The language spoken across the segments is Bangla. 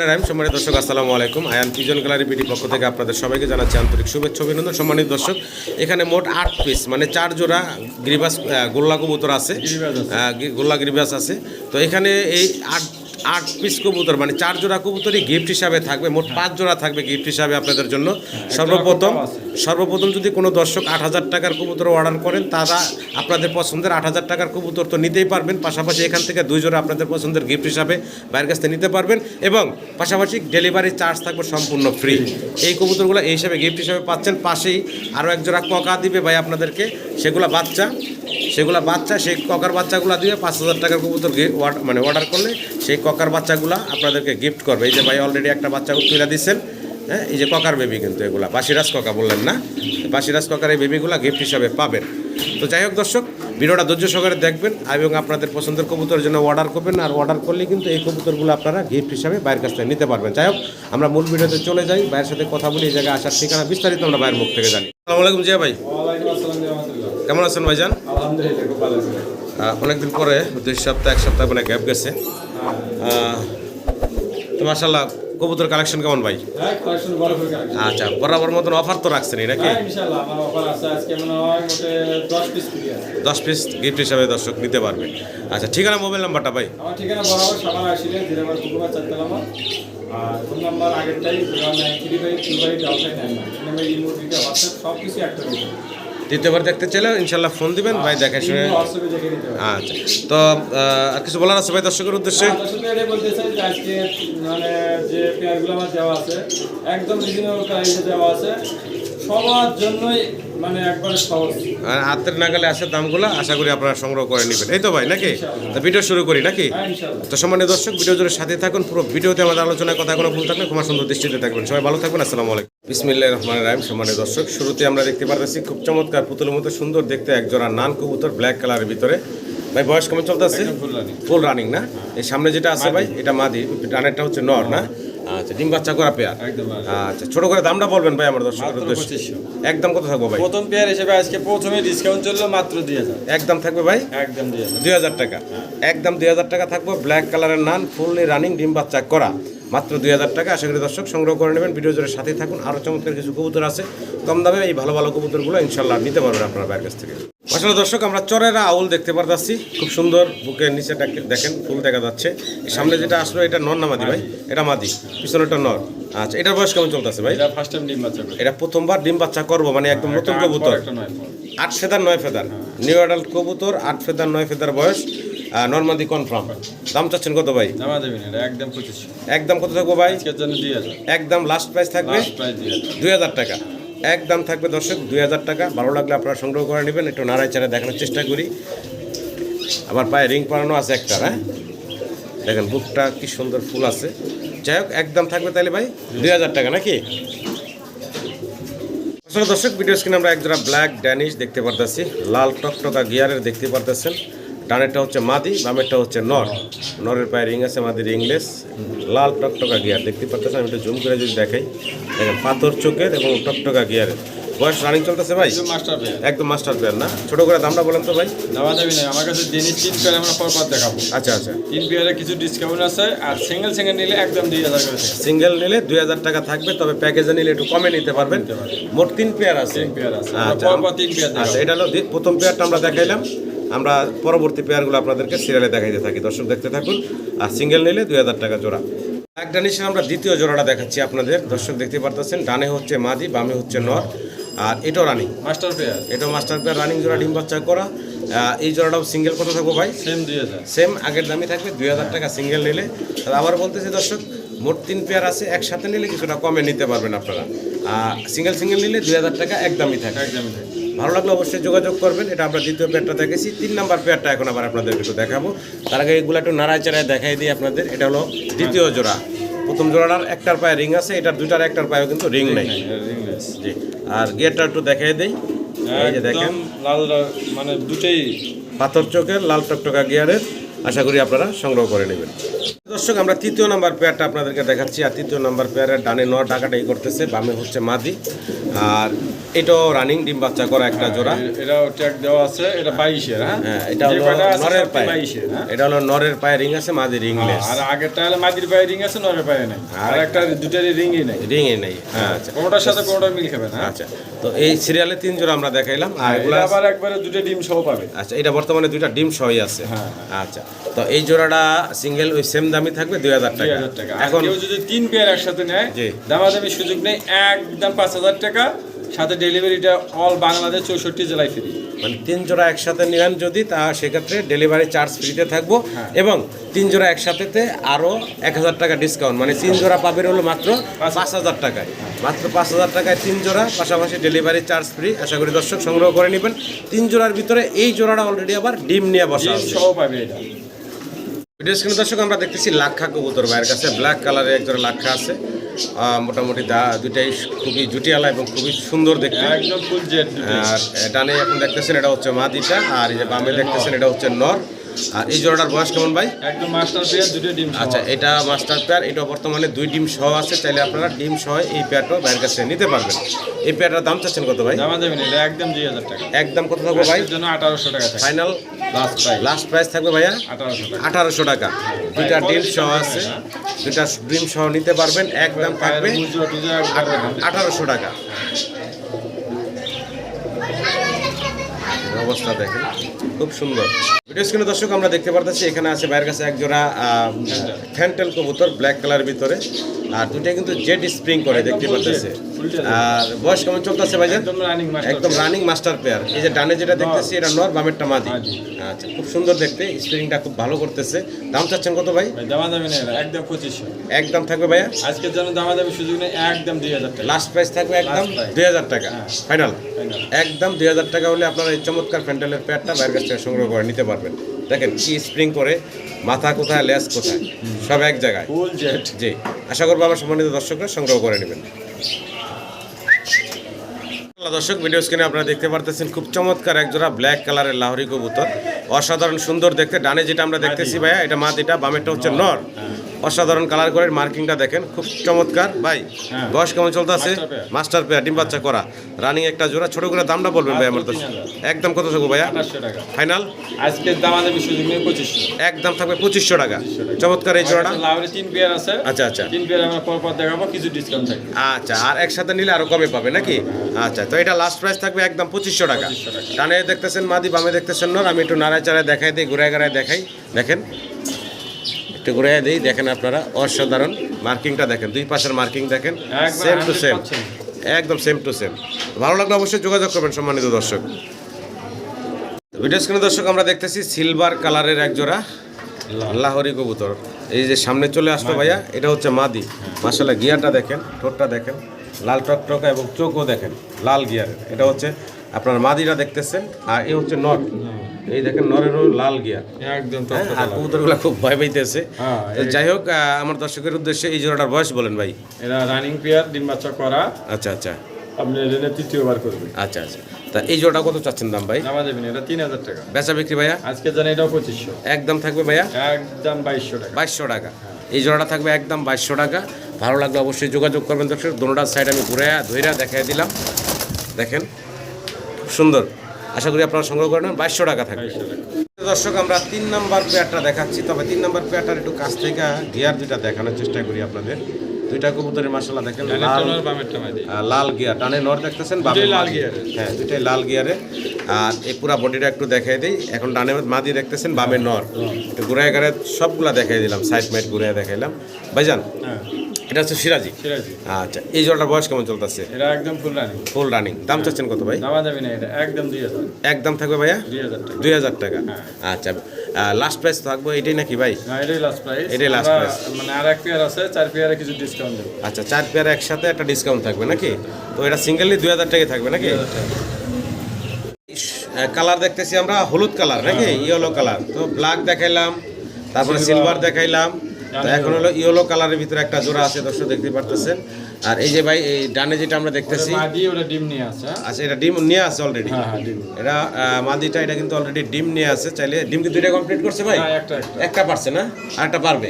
রাখেন সম্মানিত দর্শক আসসালামু আলাইকুম। আয়ান পিজন গ্যালারি বিডি পক্ষ থেকে আপনাদের সবাইকে জানাচ্ছি আন্তরিক শুভেচ্ছা অভিনন্দন। সম্মানিত দর্শক এখানে মোট আট পিস মানে চার জোড়া গ্রিবাস গোল্লা কবুতর আছে। গোল্লা গ্রিবাস আছে। তো এখানে এই আট আট পিস কবুতর মানে চার জোড়া কবুতরই গিফট হিসাবে থাকবে, মোট পাঁচ জোড়া থাকবে গিফট হিসাবে আপনাদের জন্য। সর্বপ্রথম সর্বপ্রথম যদি কোনো দর্শক আট হাজার টাকার কবুতর অর্ডার করেন, তারা আপনাদের পছন্দের আট হাজার টাকার কবুতর তো নিতেই পারবেন, পাশাপাশি এখান থেকে দুই জোড়া আপনাদের পছন্দের গিফট হিসাবে বাইরের কাছ থেকে নিতে পারবেন এবং পাশাপাশি ডেলিভারি চার্জ থাকবে সম্পূর্ণ ফ্রি এই কবুতরগুলো এই হিসাবে গিফট হিসাবে পাচ্ছেন, পাশেই আরও এক জোড়া ককা দিবে ভাই আপনাদেরকে, সেগুলো বাচ্চা সেগুলো বাচ্চা, সেই ককার বাচ্চাগুলো দিয়ে পাঁচ হাজার টাকার কবুতর মানে অর্ডার করলে সেই ককার বাচ্চাগুলো আপনাদেরকে গিফট করবে। এই যে ভাই অলরেডি একটা বাচ্চা তুলে দিচ্ছেন হ্যাঁ? এই যে ককার বেবি কিন্তু এগুলা। বাসিরাজ ককা বললেন না? বাসিরাজ ককার এই বেবিগুলা গিফট হিসাবে পাবেন। তো যাই হোক দর্শক ভিডিওটা ধৈর্য সহকারে দেখবেন এবং আপনাদের পছন্দের কবুতরের জন্য অর্ডার করবেন। আর অর্ডার করলে কিন্তু এই কবুতরগুলো আপনারা গিফট হিসাবে বাইরের কাছ থেকে নিতে পারবেন। যাই হোক আমরা মূল ভিডিওতে চলে যাই। বাইরের সাথে কথা বলি এই জায়গায় আসার ঠিকানা বিস্তারিত আমরা বাইরের মুখ থেকে জানি। আসসালামু আলাইকুম জিয়া ভাই। কেমন আছেন ভাইজান? অনেকদিন পরে দুই সপ্তাহ এক সপ্তাহ মানে গ্যাপ গেছে। তো মাসাল্লাহ কবুতর কালেকশন কেমন ভাই? হ্যাঁ আচ্ছা বরাবর মতন অফার তো রাখছেনই নাকি? হ্যাঁ দশ পিস গিফট হিসাবে দর্শক নিতে পারবে। আচ্ছা ঠিকানা মোবাইল নাম্বারটা ভাই? ঠিকানা বরাবর সবার আসলে জিরাবার কুকুরবা চারতলামা। আর phone number আগেরটাই zero nine three five two five double five nine nine. এই মুভিটা হোয়াটসঅ্যাপ সব কিছু একটা দ্বিতীয়বার দেখতে চাইলে ইনশাল্লাহ ফোন দিবেন ভাই দেখে শুনে। আচ্ছা তো আর কিছু বলার আছে ভাই দর্শকের উদ্দেশ্যে? মানে যে পেয়ারগুলো আমার দেওয়া আছে একদম রিজনেবল প্রাইসে দেওয়া আছে সবার জন্যই মানে একবারে সহজ। আর হাতের নাগালে আসে দামগুলো আশা করি আপনারা সংগ্রহ করে নেবেন। এই তো ভাই নাকি? তো ভিডিও শুরু করি নাকি? হ্যাঁ তো সম্মানীয় দর্শক ভিডিও জুড়ে সাথে থাকুন পুরো ভিডিওতে আমাদের আলোচনার কথা কোনো ভুল থাকলে ক্ষমা সুন্দর দৃষ্টিতে থাকবেন। সবাই ভালো থাকবেন আসসালামু আলাইকুম। বিসমিল্লাহ রহমান রাহিম সম্মানীয় দর্শক শুরুতে আমরা দেখতে পারতেছি খুব চমৎকার পুতুলের মতো সুন্দর দেখতে একজোড়া নান কবুতর ব্ল্যাক কালারের ভিতরে। ভাই বয়স কেমন চলতেছে? ফুল রানিং ফুল রানিং না? এই সামনে যেটা আছে ভাই এটা মাদি ডানেরটা হচ্ছে নর না? আচ্ছা ডিম বাচ্চা করা পেয়ার। আচ্ছা ছোট করে দামটা বলবেন ভাই আমার দর্শকের উদ্দেশ্যে। একদম কত থাকব ভাই? প্রথম পেয়ার হিসেবে আজকে প্রথমে ডিসকাউন্ট চলল মাত্র দুই হাজার। একদম থাকবে ভাই? একদম দুই হাজার। টাকা। একদম দুই হাজার টাকা থাকব ব্ল্যাক কালারের নান ফুললি রানিং ডিম বাচ্চা করা। মাত্র দুই হাজার টাকা। আশা করি দর্শক সংগ্রহ করে নেবেন। ভিডিও জোরে সাথে থাকুন। আরও চমৎকার কিছু কবুতর আছে। কম দামে এই ভালো ভালো কবুতরগুলো ইনশাল্লাহ নিতে পারবেন আপনার বাইরের কাছ থেকে। আসলে দর্শক আমরা চরেরা আউল দেখতে পারতাছি। খুব সুন্দর বুকের নিচে দেখেন ফুল দেখা যাচ্ছে। সামনে যেটা আসলো এটা নর না মাদি ভাই? এটা মাদি। পিছনেটা নর। আচ্ছা এটার বয়স কেমন চলতেছে ভাই? এটা ফার্স্ট টাইম ডিম বাচ্চা এটা প্রথমবার ডিম বাচ্চা করব মানে একদম নতুন কবুতর। আট ফেদার নয় ফেদার। নিউ অ্যাডাল্ট কবুতর আট ফেদার নয় ফেদার বয়স। নর্মাদি কনফার্ম দাম চাচ্ছেন কত ভাই? একদম পঁচিশশো একদম কত থাকব ভাই? একদম লাস্ট প্রাইস থাকবে দুই হাজার। টাকা। একদম থাকবে দর্শক দুই হাজার টাকা। ভালো লাগলে আপনারা সংগ্রহ করে নেবেন একটু নাড়াই চাড়াই দেখানোর চেষ্টা করি। আমার পায়ে রিং পরানো আছে একটা হ্যাঁ? দেখেন বুকটা কি সুন্দর ফুল আছে। যাই হোক একদম থাকবে তাহলে ভাই দুই হাজার টাকা নাকি? আসলে দর্শক ভিডিও স্ক্রিনে আমরা একজোড়া ব্ল্যাক ড্যানিশ দেখতে পারতেছি। লাল টকটকা গিয়ারের দেখতে পারতেছেন। ডানেরটা হচ্ছে মাদি বামেরটা হচ্ছে নর। নরের পায়ে রিং আছে মাদির ইংলিশ। লাল টকটকা গিয়ার দেখতে পারতেছেন আমি একটু জুম করে যদি দেখাই। দেখেন পাথর চোখের এবং টকটকা গিয়ারের বয়স রানিং চলতেছে ভাই? মাস্টার একদম মাস্টার প্লেয়ার না? ছোট করে দামটা বলেন তো ভাই। নামা দেবেন আমার কাছে জিনিস তিন পেয়ার আমরা পর পর দেখাবো। আচ্ছা আচ্ছা। তিন পেয়ারে কিছু ডিসকাউন্ট আছে আর সিঙ্গেল সিঙ্গেল নিলে একদম দুই হাজার করে থাকে। সিঙ্গেল নিলে দুই হাজার টাকা থাকবে তবে প্যাকেজে নিলে একটু কমে নিতে পারবেন। মোট তিন পেয়ার আছে। তিন পেয়ার আছে। আচ্ছা। তিন পেয়ার আচ্ছা এটা হলো প্রথম পেয়ারটা আমরা দেখাইলাম। আমরা পরবর্তী পেয়ারগুলো আপনাদেরকে সিরিয়ালে দেখাইতে থাকি। দর্শক দেখতে থাকুন। আর সিঙ্গেল নিলে দুই হাজার টাকা জোড়া। এক ডানিশের আমরা দ্বিতীয় জোড়াটা দেখাচ্ছি আপনাদের। দর্শক দেখতে পারতেছেন ডানে হচ্ছে মাদি বামে হচ্ছে নর। আর এটাও রানিং মাস্টার পেয়ার এটাও মাস্টার পেয়ার রানিং জোড়া ডিম বাচ্চা করা। এই জোড়াটাও সিঙ্গেল কত থাকব ভাই? সেম দুই হাজার। সেম আগের দামই থাকবে দুই হাজার টাকা সিঙ্গেল নিলে। তাহলে আবার বলতেছি দর্শক মোট তিন পেয়ার আছে একসাথে নিলে কিছুটা কমে নিতে পারবেন আপনারা। আর সিঙ্গেল সিঙ্গেল নিলে দুই হাজার টাকা একদমই থাকে একদমই থাকে। ভালো লাগলে অবশ্যই যোগাযোগ করবেন। এটা আমরা দ্বিতীয় পেয়ারটা দেখেছি। তিন নাম্বার পেয়ারটা এখন আবার আপনাদের একটু দেখাবো। তার আগে এগুলো একটু নাড়ায় চাড়ায় দেখাই দিই আপনাদের। এটা হলো দ্বিতীয় জোড়া। প্রথম জোড়াটার একটার পায়ে রিং আছে এটার দুটার একটার পায়েও কিন্তু রিং নেই। জি। আর গিয়ারটা একটু দেখাই দিই। এই যে দেখেন। লাল মানে দুটোই পাথর চোখের লাল টকটকা গিয়ারের। আশা করি আপনারা সংগ্রহ করে নেবেন। দর্শক আমরা তৃতীয় নাম্বার পেয়ারটা আপনাদেরকে দেখাচ্ছি। আর তৃতীয় নাম্বার পেয়ারের ডানে নর ডাকাটাই করতেছে বামে হচ্ছে মাদি। আর এটাও রানিং ডিম বাচ্চা করা একটা জোড়া। এটাও ট্যাগ দেওয়া আছে এটা বাইশের হ্যাঁ? হ্যাঁ এটা হলো নরের পায়ে। বাইশের হ্যাঁ? এটা হলো নরের পায়ে রিং আছে মাদি রিংলেস আর আগেরটা হলে মাদির পায়ে রিং আছে নরের পায়ে নাই। আর একটা দুটারই রিংই নাই। রিংয়ে নেই হ্যাঁ আচ্ছা। কোনোটার সাথে কোনোটা মিল খাবে না আচ্ছা তো এই সিরিয়ালে তিন জোড়া আমরা দেখাইলাম আর এগুলা আবার একবারে দুটো ডিম সহ পাবে। আচ্ছা এটা বর্তমানে দুইটা ডিম সহই আছে। হ্যাঁ, আচ্ছা তো এই জোড়াটা সিঙ্গেল ওই সেম দামই থাকবে দুই হাজার টাকা। এখন কেউ যদি তিন পেয়ার একসাথে নেয়। দামাদামি সুযোগ নেই একদম পাঁচ হাজার টাকা। সাথে ডেলিভারিটা অল বাংলাদেশ চৌষট্টি জেলায় ফ্রি। মানে তিন জোড়া একসাথে নিলেন যদি তা সেক্ষেত্রে ডেলিভারি চার্জ ফ্রিতে থাকব। হ্যাঁ। এবং তিন জোড়া একসাথেতে আরও এক হাজার টাকা ডিসকাউন্ট মানে তিন জোড়া পাবেন হলো মাত্র পাঁচ হাজার টাকায়। মাত্র পাঁচ হাজার টাকায় তিন জোড়া পাশাপাশি ডেলিভারি চার্জ ফ্রি। আশা করি দর্শক সংগ্রহ করে নেবেন। তিন জোড়ার ভিতরে এই জোড়াটা অলরেডি আবার ডিম নিয়ে বসা সহ পাবে এটা। ভিডিও স্ক্রিনে দর্শক আমরা দেখতেছি লাক্ষা কবুতর ভাইয়ের কাছে। ব্ল্যাক কালারের একজন লাক্ষা আছে। মোটামুটি দা দুইটাই খুবই জুটিয়ালা এবং খুবই সুন্দর দেখতে। একদম আর ডানে এখন দেখতেছেন এটা হচ্ছে মাদিটা আর এই যে বামে দেখতেছেন এটা হচ্ছে নর। আর এই জোড়াটার বয়স কেমন ভাই? একদম মাস্টার পেয়ার দুটো ডিম আচ্ছা এটা মাস্টার পেয়ার এটা বর্তমানে দুই ডিম সহ আছে। চাইলে আপনারা ডিম সহ এই পেয়ারটা ভাইয়ের কাছে নিতে পারবেন। এই পেয়ারটার দাম চাচ্ছেন কত ভাই? দামা দেবেন এটা একদম দুই হাজার টাকা। একদম কত থাকবে ভাই? জন্য আঠারোশো টাকা final last price last price থাকবে ভাইয়া? আঠারোশো টাকা। আঠারোশো টাকা। দুইটা ডিম সহ আছে। দুইটা ডিম সহ নিতে পারবেন। একদম থাকবে আঠারোশো টাকা। অবস্থা দেখেন। খুব সুন্দর। ভিডিও স্ক্রিনে দর্শক আমরা দেখতে পারতেছি এখানে আছে বাইরের কাছে এক জোড়া ফ্যান্টেল কবুতর ব্ল্যাক কালারের ভিতরে। আর দুইটা কিন্তু জেড স্প্রিং করে দেখতে পারতেছে। আর বয়স কেমন চলতেছে ভাইজান? একদম রানিং মাস্টার একদম রানিং মাস্টার পেয়ার এই যে ডানে যেটা দেখতেছি এটা নর বামেরটা মাদি। আচ্ছা খুব সুন্দর দেখতে স্প্রিংটা খুব ভালো করতেছে। দাম চাচ্ছেন কত ভাই? ভাই দামা দেবেন একদম পঁচিশশো। একদম থাকবে ভাইয়া? আজকের জন্য দামা দেবে সুযোগ নেই একদম দুই হাজার টাকা। লাস্ট প্রাইস থাকবে একদম দুই হাজার টাকা। হ্যাঁ। ফাইনাল একদম দুই হাজার টাকা হলে আপনারা এই চমৎকার প্যান্ডেলের প্যাডটা বাইরের কাছ সংগ্রহ করে নিতে পারবেন। দেখেন কি স্প্রিং করে মাথা কোথায় লেস কোথায় সব এক জায়গায়। জি আশা করব আমার সম্মানিত দর্শকরা সংগ্রহ করে নেবেন। দর্শক ভিডিও স্ক্রিনে আপনারা দেখতে পারতেছেন খুব চমৎকার এক জোড়া ব্ল্যাক কালারের লাহরি কবুতর। অসাধারণ সুন্দর দেখতে ডানে যেটা আমরা দেখতেছি ভাইয়া এটা মাদিটা বামেরটা হচ্ছে নর। অসাধারণ কালার করে মার্কিংটা দেখেন খুব চমৎকার। ভাই হ্যাঁ। বয়স কেমন চলতেছে। মাস্টার পেয়ার ডিম বাচ্চা করা। রানিং একটা জোড়া ছোট করে দামটা বলবেন ভাই আমার তো একদম কত থাকব ভাইয়া? ফাইনাল দামা সুযোগ পঁচিশশো। একদম থাকবে পঁচিশশো টাকা। চমৎকার এই জোড়াটা। লাভের তিন পেয়ার আছে। আচ্ছা আচ্ছা। তিন পেয়ার আমরা পর পর দেখাবো কিছু ডিসকাউন্ট থাকবে। আচ্ছা আর একসাথে নিলে আরও কমে পাবে নাকি? আচ্ছা তো এটা লাস্ট প্রাইস থাকবে একদম পঁচিশশো টাকা। 2500 টাকা। ডানে দেখতেছেন মাদি বামে দেখতেছেন নর। আমি একটু নাড়ায় চাড়ায় দেখাই দিই ঘুরায় ঘুরায় দেখাই। দেখেন। একটু ঘুরাই দিই দেখেন আপনারা অসাধারণ মার্কিংটা দেখেন দুই পাশের মার্কিং দেখেন সেম টু সেম একদম সেম টু সেম ভালো লাগলে অবশ্যই যোগাযোগ করবেন সম্মানিত দর্শক। ভিডিও স্ক্রিনে দর্শক আমরা দেখতেছি সিলভার কালারের এক জোড়া লাহোরি কবুতর। এই যে সামনে চলে আসলো ভাইয়া এটা হচ্ছে মাদি। মাসাল্লাহ গিয়ারটা দেখেন ঠোঁটটা দেখেন লাল টক টকটকা এবং চোখও দেখেন লাল গিয়ারের। এটা হচ্ছে আপনার মাদিটা দেখতেছেন আর এই হচ্ছে নট। এই দেখেন নরেরও লাল গিয়ার। একদম হ্যাঁ, আর কবুতরগুলো খুব ভয় পাইতেছে। হ্যাঁ, যাই হোক আমার দর্শকের উদ্দেশ্যে এই জোড়াটার বয়স বলেন ভাই। এরা রানিং পেয়ার ডিম বাচ্চা করা। আচ্ছা আচ্ছা। আপনি রেনে তৃতীয়বার করবেন। আচ্ছা আচ্ছা। তা এই জোড়া কত চাচ্ছেন দাম ভাই? দামা দেবেন এটা তিন হাজার টাকা। বেচা বিক্রি ভাইয়া? আজকে জানি এটাও পঁচিশশো। একদম থাকবে ভাইয়া? একদম বাইশশো টাকা। বাইশশো টাকা। এই জোড়াটা থাকবে একদম বাইশশো টাকা। ভালো লাগলে অবশ্যই যোগাযোগ করবেন দর্শক। দোনোটার সাইড আমি ঘুরে ধৈরা দেখাই দিলাম। দেখেন খুব সুন্দর। আশা করি আপনারা সংগ্রহ করে নেন বাইশশো টাকা থাকবে। দর্শক আমরা তিন নাম্বার পেয়ারটা দেখাচ্ছি। তবে তিন নাম্বার পেয়ারটার একটু কাছ থেকে গিয়ার দুইটা দেখানোর চেষ্টা করি আপনাদের। দুইটা কবুতরের মাসাল্লাহ দেখেন লাল গিয়ার। টানে নর দেখতেছেন বামে লাল। গিয়ারে। হ্যাঁ দুইটাই লাল গিয়ারে। আর এই পুরা বডিটা একটু দেখাই দিই। এখন ডানে মাদি দেখতেছেন বামে নর। ঘুরায় ঘুরে সবগুলা দেখাই দিলাম সাইড মাইড ঘুরে দেখাইলাম। ভাইজান হ্যাঁ। এটা হচ্ছে সিরাজি? সিরাজি। আচ্ছা এই জলটার বয়স কেমন চলতেছে? এরা একদম ফুল রানিং ফুল রানিং দাম চাচ্ছেন কত ভাই? দামা দেবেন এটা একদম দুই হাজার। একদম থাকবে ভাইয়া? দুই হাজার টাকা। টাকা। আচ্ছা লাস্ট প্রাইস থাকবে এটাই নাকি ভাই? না এটাই লাস্ট প্রাইস এটাই। মানে আর এক পেয়ার আছে চার পেয়ারে কিছু ডিসকাউন্ট দেবো। আচ্ছা চার পেয়ার একসাথে একটা ডিসকাউন্ট থাকবে নাকি? তো এটা সিঙ্গেলি দুই হাজার টাকা থাকবে নাকি? কালার দেখতেছি আমরা হলুদ কালার নাকি? ইয়েলো কালার তো ব্ল্যাক দেখাইলাম তারপরে সিলভার দেখাইলাম। তো এখন হলো ইয়েলো কালারের ভিতরে একটা জোড়া আছে দর্শক দেখতে পারতেছেন। আর এই যে ভাই এই ডানে যেটা আমরা দেখতেছি ডিম নিয়ে আছে হ্যাঁ? আচ্ছা এটা ডিম নিয়ে আছে অলরেডি হ্যাঁ হ্যাঁ এটা মাদিটা এটা কিন্তু অলরেডি ডিম নিয়ে আছে। চাইলে ডিম কি দুইটা কমপ্লিট করছে ভাই? একটা পারছে না? আর একটা পারবে।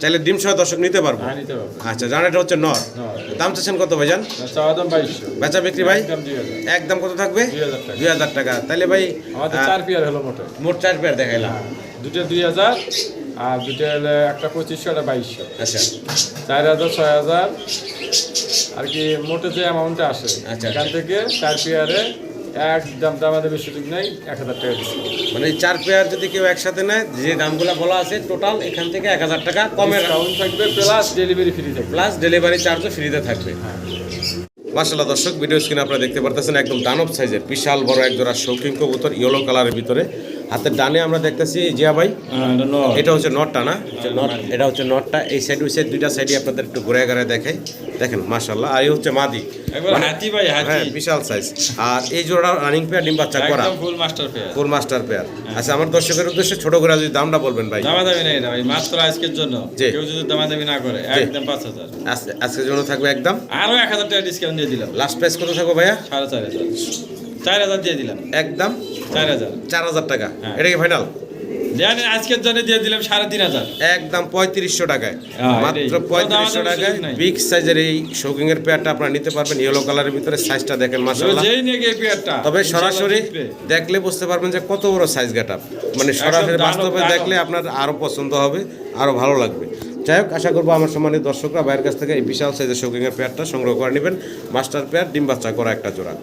চাইলে ডিম সহ দর্শক নিতে পারব। আচ্ছা জান এটা হচ্ছে নর। দাম চাচ্ছেন কত দাম বাইশশো। বেচা বিক্রি ভাই? একদম কত থাকবে? দুই হাজার টাকা। দুই হাজার টাকা। তাহলে ভাই চার পেয়ার হলো মোটে। মোট চার পেয়ার দেখাইলাম। দুটো দুই হাজার আর দুটো হলে একটা পঁচিশশো একটা বাইশশো। আচ্ছা। চার হাজার ছয় হাজার আর কি মোটে যে অ্যামাউন্টে আসে আচ্ছা, এখান থেকে চার পেয়ারে একদম দামাদের বেশি ঠিক নেই এক হাজার টাকা মানে এই চার পেয়ার যদি কেউ একসাথে নেয় যে দামগুলো বলা আছে টোটাল এখান থেকে এক হাজার টাকা কমের ডিসকাউন্ট থাকবে প্লাস ডেলিভারি ফ্রি থাকবে। প্লাস ডেলিভারি চার্জও ফ্রিতে থাকবে। মাসাল্লাহ দর্শক ভিডিও স্ক্রিনে আপনারা দেখতে পারতেছেন একদম দানব সাইজের বিশাল বড় এক জোড়া শৌখিন কবুতর ইয়েলো কালারের ভিতরে। হাতের ডানে আমরা দেখতেছি জিয়া ভাই। এটা হচ্ছে নটটা না? এটা হচ্ছে নটটা। এই সাইড ওই সাইড দুইটা সাইডে আপনাদের একটু ঘুরে ঘুরে দেখাই। দেখেন মাসাল্লাহ আর এই হচ্ছে মাদি। হাতি ভাই হ্যাঁ বিশাল সাইজ আর এই জোড়া রানিং পেয়ার ডিম বাচ্চা করা। ফুল মাস্টার পেয়ার মাস্টার আচ্ছা আমার দর্শকের উদ্দেশ্যে ছোট করে যদি দামটা বলবেন ভাই। দামা দামি নেই না ভাই মাত্র আজকের জন্য। কেউ যদি দামা দামি না করে একদম আজকের জন্য থাকবে একদম? আরও এক হাজার টাকা ডিসকাউন্ট দিয়ে দিলাম। লাস্ট প্রাইস কত থাকবে ভাইয়া? দিয়ে দিলাম। একদম? চার হাজার। চার হাজার টাকা। হ্যাঁ। এটা কি ফাইনাল আজকের জন্য দিয়ে দিলাম সাড়ে তিন হাজার। একদম পঁয়ত্রিশশো টাকায়। হ্যাঁ, মাত্র পঁয়ত্রিশশো টাকায় বিগ সাইজের এই শৌকিং এর পেয়ারটা আপনারা নিতে পারবেন। ইয়েলো কালারের ভিতরে সাইজটা দেখেন মাসাল্লাহ তবে সরাসরি দেখলে বুঝতে পারবেন যে কত বড় সাইজ গাটা মানে সরাসরি বাস্তবে দেখলে আপনার আরও পছন্দ হবে আরও ভালো লাগবে। যাই হোক আশা করব আমার সম্মানিত দর্শকরা বাইরের কাছ থেকে এই বিশাল সাইজের শৌকিং এর পেয়ারটা সংগ্রহ করে নেবেন। মাস্টার পেয়ার ডিম বাচ্চা করা একটা জোড়া।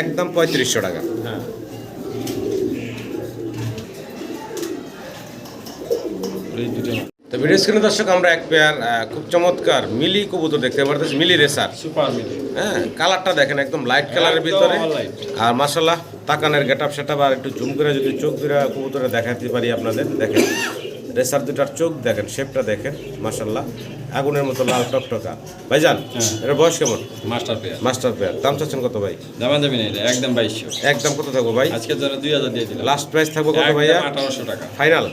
একদম পঁয়ত্রিশশো টাকা। হ্যাঁ। এই দুটো তো ভিডিও স্ক্রিনে দর্শক আমরা এক পেয়ার খুব চমৎকার মিলি কবুতর দেখতে পারতেছি মিলি রেসার। সুপার মিলি। হ্যাঁ কালারটা দেখেন একদম লাইট কালারের ভিতরে। আর মাসাল্লাহ তাকানের গেট আপ সেটা আর একটু জুম করে যদি চোখ ধরে কবুতরে দেখাতে পারি আপনাদের দেখেন। রেসার দুটার চোখ দেখেন শেপটা দেখেন মাসাল্লাহ আগুনের মতো লাল টকটকা। ভাইজান হ্যাঁ। এটা বয়স কেমন? মাস্টার পেয়ার মাস্টার পেয়ার দাম চাচ্ছেন কত ভাই? দামা দামি নেই একদম বাইশশো। একদম কত থাকব ভাই? আজকে জন্য দুই হাজার দিয়ে দিলাম লাস্ট প্রাইস থাকব কত ভাইয়া? আঠারোশো টাকা। ফাইনাল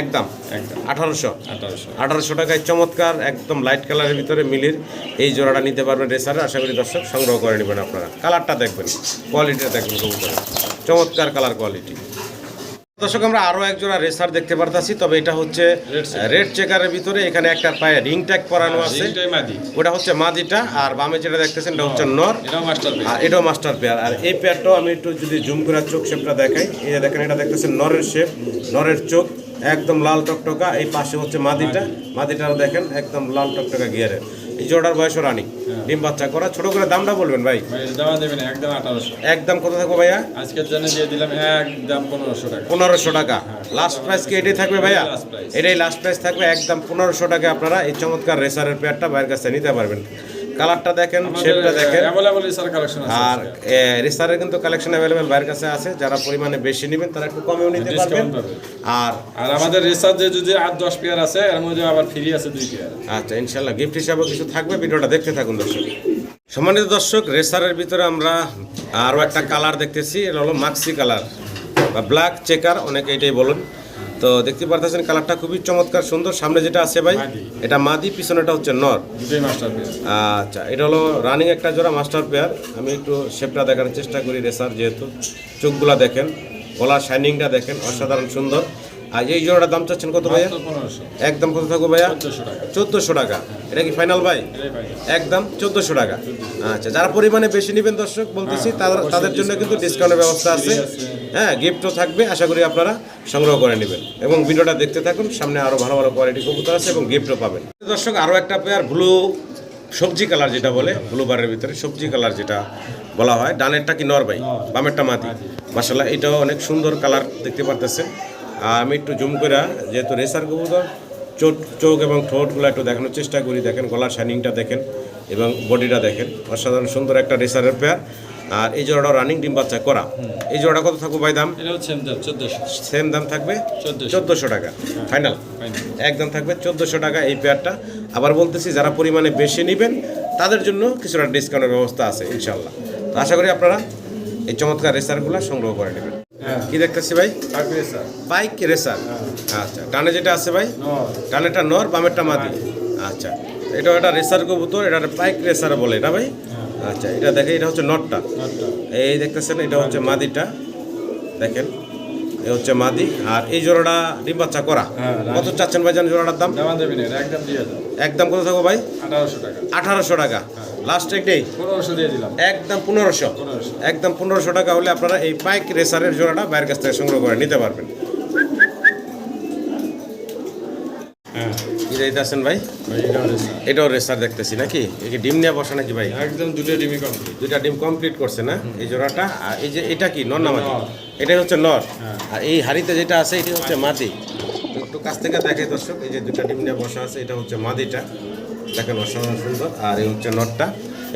একদম? একদম। আঠারোশো? আঠারোশো। আঠারোশো টাকায় চমৎকার একদম লাইট কালারের ভিতরে মিলির এই জোড়াটা নিতে পারবেন রেসারে। আশা করি দর্শক সংগ্রহ করে নেবেন আপনারা। কালারটা দেখবেন কোয়ালিটিটা দেখবেন কবুতরের চমৎকার কালার কোয়ালিটি দর্শক আমরা আরও এক জোড়া রেসার দেখতে পারতাছি তবে এটা হচ্ছে রেড চেকারের ভিতরে এখানে একটা পায়ে রিং ট্যাগ পরানো আছে। ওটা হচ্ছে মাদিটা আর বামে যেটা দেখতেছেন এটা হচ্ছে নর এটাও মাস্টার পেয়ার আর এটাও মাস্টার পেয়ার আর এই পেয়ারটাও আমি একটু যদি জুম করে চোখ শেপটা দেখাই এই যে দেখেন এটা দেখতেছেন নরের শেপ নরের চোখ একদম লাল টকটকা এই পাশে হচ্ছে মাদিটা। মাদিটাও দেখেন একদম লাল টকটকা গিয়ারের এই জোড়ার বয়স রানি ডিম বাচ্চা করা ছোট করে দামটা বলবেন ভাই? দামা দেবেন একদম আঠারোশো। একদম কত থাকব ভাইয়া? আজকের জন্য দিয়ে দিলাম একদম পনেরোশো টাকা। পনেরোশো টাকা। লাস্ট প্রাইস কি এটাই থাকবে ভাইয়া? এটাই লাস্ট প্রাইস থাকবে একদম পনেরোশো টাকা। আপনারা এই চমৎকার রেসারের পেয়ারটা বাইরের কাছে নিতে পারবেন। কালারটা দেখেন শেপটা দেখেন। আর রেসারের কিন্তু কালেকশন অ্যাভেলেবেল বাইরের কাছে আছে। যারা পরিমাণে বেশি নেবেন তারা একটু কমেও নিতে পারবেন। আর আর আমাদের রিসার্চ যে যদি আট দশ পেয়ার আছে এর মধ্যে আবার ফ্রি আছে দুই পেয়ার আচ্ছা ইনশাল্লাহ গিফট হিসাবে কিছু থাকবে ভিডিওটা দেখতে থাকুন দর্শক। সম্মানিত দর্শক রেসারের ভিতরে আমরা আরও একটা কালার দেখতেছি এটা হলো মাক্সি কালার বা ব্ল্যাক চেকার অনেকে এটাই বলুন। তো দেখতে পারতেছেন কালারটা খুবই চমৎকার সুন্দর। সামনে যেটা আছে ভাই এটা মাদি পিছনেটা হচ্ছে নর। আচ্ছা এটা হলো রানিং একটা জোড়া মাস্টার পেয়ার আমি একটু শেপটা দেখানোর চেষ্টা করি রেসার যেহেতু চোখগুলা দেখেন গলার শাইনিংটা দেখেন অসাধারণ সুন্দর। আর এই জোড়াটার দাম চাচ্ছেন কত ভাইয়া? একদম কত থাকব ভাইয়া? চোদ্দশো টাকা। এটা কি ফাইনাল ভাই? একদম চোদ্দোশো টাকা। আচ্ছা যারা পরিমাণে বেশি নেবেন দর্শক বলতেছি হ্যাঁ, তাদের জন্য কিন্তু ডিসকাউন্টের ব্যবস্থা আছে। হ্যাঁ গিফটও থাকবে আশা করি আপনারা সংগ্রহ করে নেবেন। এবং ভিডিওটা দেখতে থাকুন সামনে আরও ভালো ভালো কোয়ালিটি কবুতর আছে এবং গিফটও পাবেন। দর্শক আরও একটা পেয়ার ব্লু সবজি কালার যেটা বলে ব্লু বারের ভিতরে সবজি কালার যেটা বলা হয় ডানেরটা কি নর ভাই? বামেরটা মাটি মাসাল্লাহ এটাও অনেক সুন্দর কালার দেখতে পারতেছেন। আমি একটু জুম করে যেহেতু রেসার কবুতর চোট চোখ এবং ঠোঁটগুলো একটু দেখানোর চেষ্টা করি দেখেন গলার শাইনিংটা দেখেন এবং বডিটা দেখেন। অসাধারণ সুন্দর একটা রেসারের পেয়ার আর এই জোড়াটা রানিং ডিম বাচ্চা করা। এই জোড়াটা কত থাকবে ভাই দাম? এটা হচ্ছে চোদ্দশো। সেম দাম থাকবে? চোদ্দশো। টাকা। ফাইনাল একদম থাকবে চোদ্দোশো টাকা এই পেয়ারটা আবার বলতেছি যারা পরিমাণে বেশি নেবেন তাদের জন্য কিছুটা ডিসকাউন্টের ব্যবস্থা আছে ইনশাল্লাহ তো আশা করি আপনারা এই চমৎকার রেসারগুলো সংগ্রহ করে নেবেন। কি দেখতেছি ভাই? থাকবে বাইক রেসার আচ্ছা ডানে যেটা আছে ভাই? নর। ডানেরটা নর বামেরটা মাদি। আচ্ছা এটা একটা রেসার কবুতর এটা বাইক রেসার বলে এটা ভাই? আচ্ছা এটা দেখে এটা হচ্ছে নটটা নরটা। এই দেখতেছেন এটা হচ্ছে মাদিটা। দেখেন এই হচ্ছে মাদি। আর এই জোড়াটা ডিম বাচ্চা করা। হ্যাঁ, কত চাচ্ছেন ভাই জান জোড়াটার দাম? একদম কত থাকো ভাই? আঠারোশো টাকা। আঠারোশো টাকা। লাস্ট একটাই পনেরোশো দিয়ে দিলাম। একদম পনেরোশো। একদম পনেরোশো টাকা হলে আপনারা এই বাইক রেসারের জোড়াটা বাইরের কাছ থেকে সংগ্রহ করে নিতে পারবেন। হ্যাঁ। কি দিতেছেন ভাই? এটাও রেসার। দেখতেছি নাকি? ডিম নিয়ে বসা নাকি ভাই? একদম দুটো ডিমি কমপ্লিট দুইটা ডিম কমপ্লিট করছে না? এই জোড়াটা? আর এই যে এটা কি? নর না এটাই হচ্ছে নর। হ্যাঁ। আর এই হাড়িতে যেটা আছে এটি হচ্ছে মাদি একটু কাছ থেকে দেখে দর্শক এই যে দুটা ডিম নিয়ে বসা আছে এটা হচ্ছে মাদিটা দেখেন অসাধারণ সুন্দর। আর এই হচ্ছে নটটা।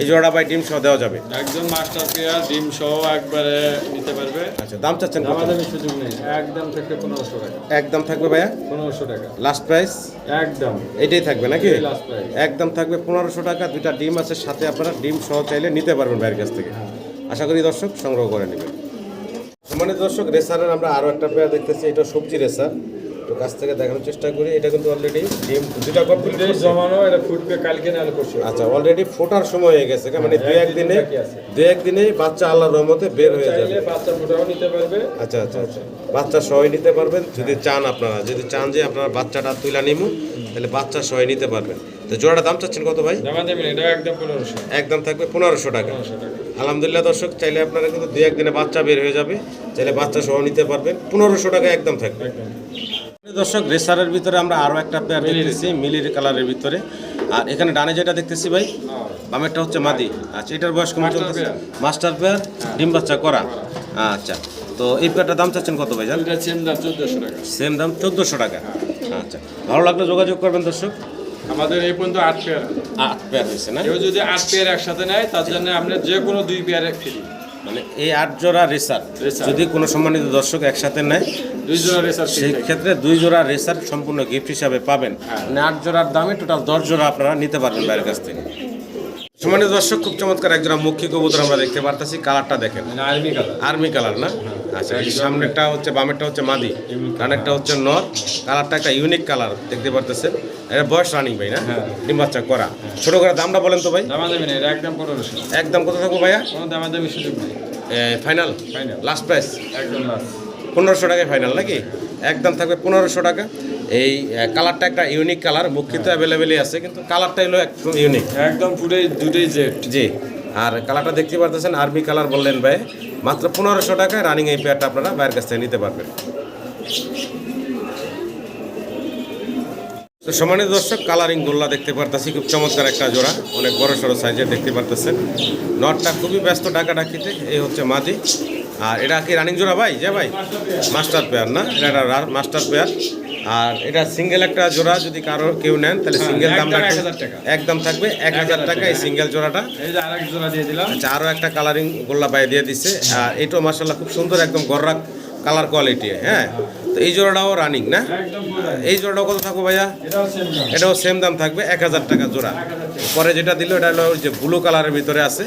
এই জোড়া ভাই ডিম সহ দেওয়া যাবে? একদম মাস্টার পেয়ার ডিম সহ একবারে নিতে পারবে। আচ্ছা দাম চাচ্ছেন কত? আমাদের সুযোগ নেই। একদম থেকে পনেরোশো টাকা। একদম থাকবে ভাইয়া? পনেরোশো টাকা। লাস্ট প্রাইস একদম। এটাই থাকবে নাকি? last price। একদম থাকবে পনেরোশো টাকা। দুইটা ডিম আছে সাথে আপনারা ডিম সহ চাইলে নিতে পারবেন বাইরের কাছ থেকে। আশা করি দর্শক সংগ্রহ করে নেবেন। মানে দর্শক রেসারের আমরা আরও একটা পেয়ার দেখতেছি এটা সবজি রেসার। কাছ থেকে দেখানোর চেষ্টা করি। এটা কিন্তু অলরেডি ডিম দুটা কমপ্লিট জমানো এটা ফুটবে কালকে নাহলে পরশু আচ্ছা অলরেডি ফোটার সময় হয়ে গেছে। মানে দু একদিনে। দু একদিনেই বাচ্চা আল্লাহর রহমতে বের হয়ে যাবে। চাইলে বাচ্চা ফোটাও নিতে পারবে। আচ্ছা আচ্ছা আচ্ছা। বাচ্চা সবাই নিতে পারবেন। যদি চান আপনারা যদি চান যে আপনারা বাচ্চাটা তুলে নিমু তাহলে বাচ্চা সবাই নিতে পারবেন। তো জোড়াটা দাম চাচ্ছেন কত ভাই? একদম থাকবে পনেরোশো টাকা। আলহামদুলিল্লাহ দর্শক চাইলে আপনারা কিন্তু দু একদিনে বাচ্চা বের হয়ে যাবে। চাইলে বাচ্চা সহ নিতে পারবেন। পনেরোশো টাকা একদম থাকবে। দর্শক রেসারের ভিতরে আমরা আরও একটা পেয়ার দেখতেছি মিলির কালারের ভিতরে। আর এখানে ডানে যেটা দেখতেছি ভাই বামেরটা হচ্ছে মাদি। আচ্ছা এটার বয়স কেমন মাস্টার চলতেছে? মাস্টার পেয়ার ডিম বাচ্চা করা। আচ্ছা তো এই পেয়ারটার দাম চাচ্ছেন কত ভাই জান? সেম দাম চোদ্দোশো টাকা। আচ্ছা ভালো লাগলে যোগাযোগ করবেন দর্শক। আমাদের এই পর্যন্ত আট পেয়ার আট পেয়ার হয়েছে না? কেউ যদি আট পেয়ার একসাথে নেয় তার জন্য আপনি যে কোনো দুই পেয়ারে ফ্রি মানে এই আট জোড়া রেসার। যদি কোনো সম্মানিত দর্শক একসাথে নেয় সেই ক্ষেত্রে দুই জোড়া রেসার সম্পূর্ণ গিফট হিসাবে পাবেন। হ্যাঁ। মানে আট জোড়ার দামে টোটাল দশ জোড়া আপনারা নিতে পারবেন বাইরের কাছ থেকে। সম্মানিত দর্শক খুব চমৎকার এক জোড়া মুখী কবুতর আমরা দেখতে পারতেছি। কালারটা দেখেন। Army colour. আর্মি কালার না? আচ্ছা এই সামনেরটা হচ্ছে বামেরটা হচ্ছে মাদি। কানেরটা হচ্ছে নর। কালারটা একটা ইউনিক কালার দেখতে পারতেছেন। এটা বয়স রানিং ভাই না? হ্যাঁ। ডিম বাচ্চা করা। ছোট করে দামটা বলেন তো ভাই। একদম একদম কত থাকব ভাইয়া? দেবে ফাইনাল লাস্ট প্রাইস একদম লাস্ট পনেরোশো টাকায় ফাইনাল নাকি? একদম থাকবে পনেরোশো টাকা। এই কালারটা একটা ইউনিক কালার মুখ্যিত অ্যাভেলেবেলই আছে কিন্তু কালারটা হলো একদম ইউনিক একদম পুরোই দুটোই জেট জি আর কালারটা দেখতে পারতেছেন আর্মি কালার বললেন ভাই। মাত্র পনেরোশো টাকায় রানিং এই পেয়ারটা আপনারা বাইরের কাছ থেকে নিতে পারবেন। তো সমানিত দর্শক কালারিং গোল্লা দেখতে পারতেছি খুব চমৎকার একটা জোড়া অনেক বড় সড়ো সাইজের দেখতে পারতেছেন। নটটা খুবই ব্যস্ত টাকা ডাকিতে এই হচ্ছে মাদি। আর এটা কি রানিং জোড়া ভাই? যে ভাই? মাস্টার পেয়ার না? এটা একটা মাস্টার পেয়ার আর এটা সিঙ্গেল একটা জোড়া যদি কারও কেউ নেন তাহলে হ্যাঁ, সিঙ্গেল দাম 1000 টাকা। একদম থাকবে এক হাজার টাকা এই সিঙ্গেল জোড়াটা। আচ্ছা আরও একটা কালারিং গোল্লা বাই দিয়ে দিচ্ছে আর এটাও মার্শাল্লাহ খুব সুন্দর একদম গররাক কালার কোয়ালিটি হ্যাঁ? তো এই জোড়াটাও রানিং না? এই জোড়াটাও কত থাকব ভাইয়া? এটাও সেম দাম। থাকবে এক হাজার টাকা জোড়া। পরে যেটা দিল এটা হলো ওই যে ব্লু কালারের ভিতরে আছে।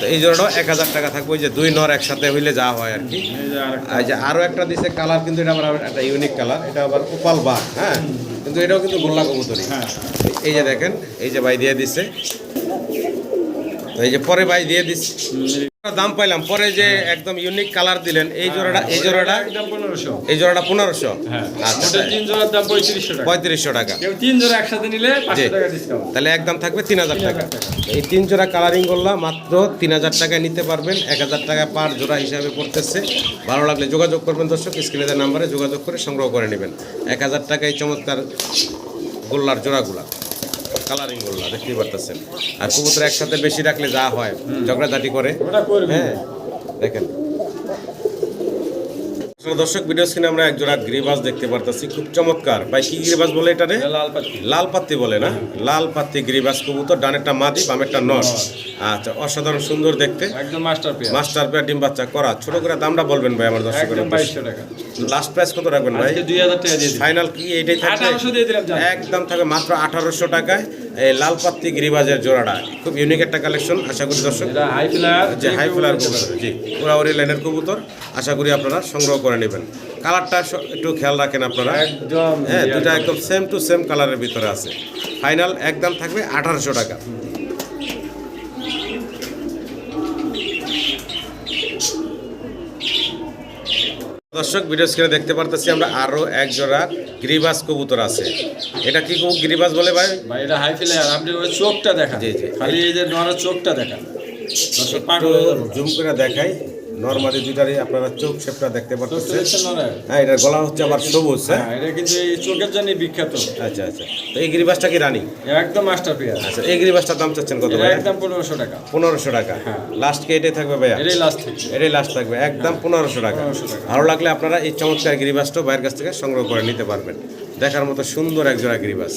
তো এই জোড়াটাও এক হাজার টাকা থাকবে ওই যে দুই নর একসাথে হইলে যা হয় আর কি। এই যে আর যে আরও একটা দিছে কালার কিন্তু এটা আবার একটা ইউনিক কালার এটা আবার উপাল বাঘ হ্যাঁ? কিন্তু এটাও কিন্তু গোল্লা কবুতরি হ্যাঁ। এই যে দেখেন এই যে ভাই দিয়ে দিচ্ছে তো এই যে পরে ভাই দিয়ে দিচ্ছে। দাম পাইলাম। পরে যে একদম ইউনিক কালার দিলেন এই জোড়াটা এই জোড়াটা পনেরোশো এই জোড়াটা পনেরোশো। হ্যাঁ আচ্ছা। তিন জোড়ার দাম পঁয়ত্রিশশো টাকা। তিন জোড়া একসাথে নিলে তাহলে একদম থাকবে তিন হাজার টাকা 3000 টাকা। এই তিন জোড়া কালারিং করলাম মাত্র তিন হাজার টাকায় নিতে পারবেন। এক হাজার টাকা পার জোড়া হিসাবে পড়তেছে। ভালো লাগলে যোগাযোগ করবেন দর্শক স্ক্রিনের নাম্বারে যোগাযোগ করে সংগ্রহ করে নেবেন। এক হাজার টাকায় চমৎকার গোল্লার জোড়াগুলা। কালারিং করলা, দেখতেই পারতেছেন। আর কবুতর একসাথে বেশি রাখলে যা হয়, ঝগড়াঝাটি করে। হ্যাঁ দেখেন। দর্শক ভিডিও স্ক্রিনে আমরা এক জোড়া গ্রিবাস দেখতে পারতেছি। খুব চমৎকার। ভাই কি গ্রিবাস বলে এটা রে? লাল পাতি। লাল পাত্তি বলে না? লাল পাত্তি গ্রিবাস কবুতর ডানেরটা মাদি বামেরটা নর আচ্ছা অসাধারণ সুন্দর দেখতে। একদম মাস্টার পেয়ার মাস্টার পেয়ার ডিম বাচ্চা করা। ছোট করে দামটা বলবেন ভাই আমার দর্শকের বাইশশো টাকা। লাস্ট প্রাইস কত রাখবেন ভাই? আজকে দুই হাজার টাকা দিয়ে ফাইনাল কি? এইটাই থাকবে আঠারোশো দিয়ে দিলাম একদম থাকবে মাত্র আঠারোশো টাকায়। এই লাল জোড়াটা খুব ইউনিক একটা কালেকশন আশা করি দর্শক হাই ফ্লায়ার যে হাই ফ্লার কবুতর জি ওরি লাইনের কবুতর আশা করি আপনারা সংগ্রহ করে নেবেন। কালারটা একটু খেয়াল রাখেন আপনারা। একদম হ্যাঁ দুটা একদম। সেম টু সেম কালারের ভিতরে আছে। ফাইনাল একদম থাকবে আঠারোশো টাকা। দর্শক ভিডিও স্ক্রিনে দেখতে পারতেছি আমরা আরও এক জোড়া গিরিবাস কবুতর আছে। এটা কি কবু- গিরিবাস বলে ভাই? ভাই এটা হাই ফিলার আপনি ওই চোখটা দেখা জি, জি। খালি এই যে নড়ার চোখটা দেখা দর্শক। জুম করে দেখাই। নর্মালি দুইটারই আপনারা চোখ শেপটা দেখতে পারতেছেন। হ্যাঁ এটার গলা হচ্ছে আবার সবুজ হ্যাঁ? হ্যাঁ এটা কিন্তু এই চোখের জন্য বিখ্যাত। আচ্ছা আচ্ছা। তো এই গিরিবাসটা কি রানি? একদম মাস্টার পেয়ার। আচ্ছা এই গিরিবাসটার দাম চাচ্ছেন কত ভাই একদম পনেরোশো টাকা। পনেরোশো টাকা। হ্যাঁ। লাস্ট কে এটাই থাকবে ভাইয়া? এটাই লাস্ট থেকে এটাই লাস্ট থাকবে। একদম পনেরোশো টাকা। 1500 টাকা। ভালো লাগলে আপনারা এই চমৎকার গিরিবাসটাও বাইরের কাছ থেকে সংগ্রহ করে নিতে পারবেন। দেখার মতো সুন্দর এক জোড়া গিরিবাস।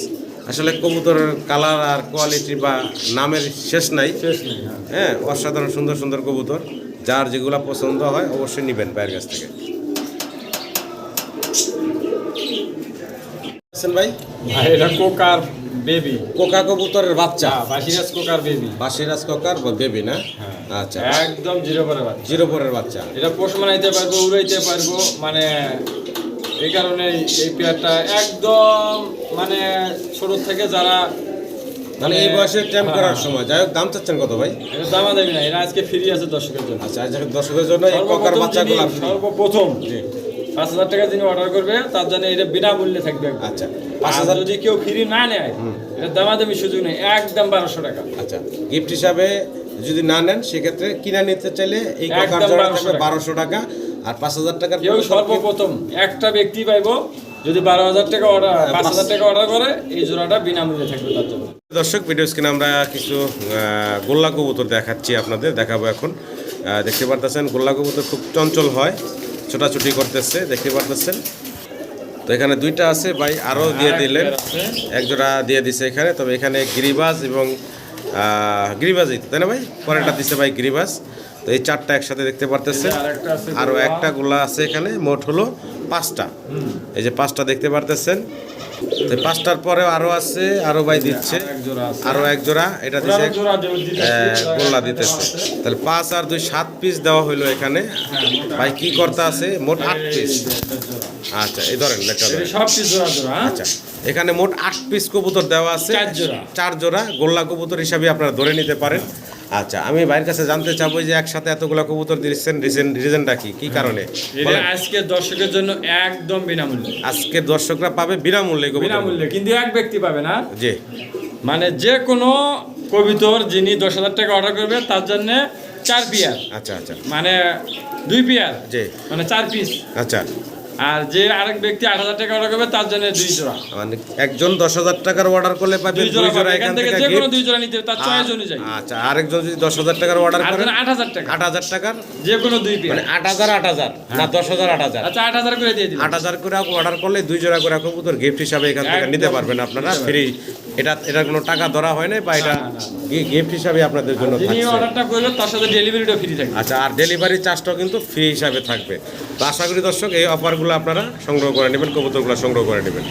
আসলে কবুতরের কালার আর কোয়ালিটি বা নামের শেষ নাই। শেষ নেই হ্যাঁ। হ্যাঁ অসাধারণ সুন্দর সুন্দর কবুতর। যার যেগুলো পছন্দ হয় অবশ্যই নেবেন বাইরের কাছ থেকে। ভাই? ভাই এটা কোকার বেবি। কোকা কবুতরের বাচ্চা। বাসিরাজ কোকার বেবি। বাসিরাজ কোকার বেবি না? আচ্ছা। একদম জিরো বাচ্চা। জিরো পরের বাচ্চা। এটা পোষ মানাইতে পারব উড়াইতে পারব মানে এই কারণে এই পেয়ারটা একদম মানে ছোট থেকে যারা মানে এই বয়সে ট্যাম্প করার সময়। যাই হোক দাম চাচ্ছেন কত ভাই? এটা দামা দেবি না এটা আজকে ফ্রি আছে দর্শকের জন্য। আচ্ছা আজ দর্শকের জন্য এই কোকার সর্বপ্রথম বাচ্চাগুলো সর্বপ্রথম পাঁচ হাজার টাকা যিনি অর্ডার করবে তার জন্য এটা বিনামূল্যে থাকবে। আচ্ছা পাঁচ হাজার যদি কেউ ফ্রি না নেয় এটা দামাদামি সুযোগ নেই একদম বারোশো টাকা। আচ্ছা গিফট হিসাবে যদি না নেন সেক্ষেত্রে কিনা নিতে চাইলে এই কোকার একদম জোড়া থাকবে বারোশো টাকা। আর পাঁচ হাজার টাকা কেউ সর্বপ্রথম একটা ব্যক্তি পাইবো যদি বারো হাজার টাকা অর্ডার পাঁচ হাজার টাকা অর্ডার করে এই জোড়াটা বিনামূল্যে থাকবে তার জন্য। দর্শক ভিডিও স্ক্রিনে আমরা কিছু গোল্লা কবুতর দেখাচ্ছি আপনাদের দেখাবো এখন। দেখতে পারতেছেন গোল্লা কবুতর খুব চঞ্চল হয় ছোটাছুটি করতেছে দেখতে পারতেছেন। তো এখানে দুইটা আছে ভাই আরও দিয়ে আর দিলেন। একটা আছে। এক জোড়া দিয়ে দিছে এখানে তবে এখানে গিরিবাজ এবং গিরিবাজই তাই না ভাই? পরেরটা দিছে ভাই গিরিবাজ। তো এই চারটা একসাথে দেখতে পারতেছে আর একটা আছে আরও একটা গোলা আছে এখানে মোট হলো পাঁচটা। এই যে পাঁচটা দেখতে পারতেছেন? তো পাঁচটার পরে আরও আছে আরও ভাই দিচ্ছে। আরও এক জোড়া এটা আহ, গোল্লা দিতেছে। তাহলে পাঁচ আর দুই সাত পিস দেওয়া হইল এখানে। ভাই কি করতে আছে? মোট আট পিস। আচ্ছা এই ধরেন হ্যাঁ? আচ্ছা এখানে মোট আট পিস কবুতর দেওয়া আছে। চার জোড়া গোল্লা কবুতর হিসাবে আপনারা ধরে নিতে পারেন। আচ্ছা আমি ভাইয়ের কাছে জানতে চাবো যে একসাথে এতগুলো কবুতর দিচ্ছেন রিজন রিজনটা কি? কি কারণে? আজকে দর্শকের জন্য একদম বিনামূল্যে। আজকের দর্শকরা পাবে বিনামূল্যে কবুতর। বিনামূল্যে কিন্তু এক ব্যক্তি পাবে না। জি। মানে যে কোনো কবিতর যিনি দশ হাজার টাকা অর্ডার করবে তার জন্য চার পিয়ার। আচ্ছা আচ্ছা। মানে দুই পিয়ার। জি। মানে চার পিস। আচ্ছা। আর যে আরেক ব্যক্তি আট হাজার টাকা অর্ডার করবে তার জন্য দুই জোড়া মানে একজন দশ হাজার টাকার অর্ডার করলে পাবে দুই জোড়া এখান থেকে যে কোনো দুই জোড়া নিতে তার চয়েস অনুযায়ী। আচ্ছা আরেকজন যদি দশ হাজার টাকার অর্ডার করে আট হাজার টাকা। আট হাজার টাকার? যে কোনো দুই মানে আট হাজার আট হাজার না দশ হাজার আট হাজার। আচ্ছা আট হাজার করে দিয়ে দিন আট হাজার করে অর্ডার করলে দুই জোড়া করে কবুতর গিফট হিসাবে এখান থেকে নিতে পারবেন আপনারা ফ্রি এটা এটা কোনো টাকা ধরা হয় না বা এটা গিফট হিসাবে আপনাদের জন্য যিনি অর্ডারটা তার সাথে ডেলিভারিটা ফ্রি থাকবে। আচ্ছা আর ডেলিভারি চার্জটাও কিন্তু ফ্রি হিসাবে থাকবে। তো আশা করি দর্শক এই অফারগুলো আপনারা সংগ্রহ করে নেবেন কবুতরগুলো সংগ্রহ করে নেবেন।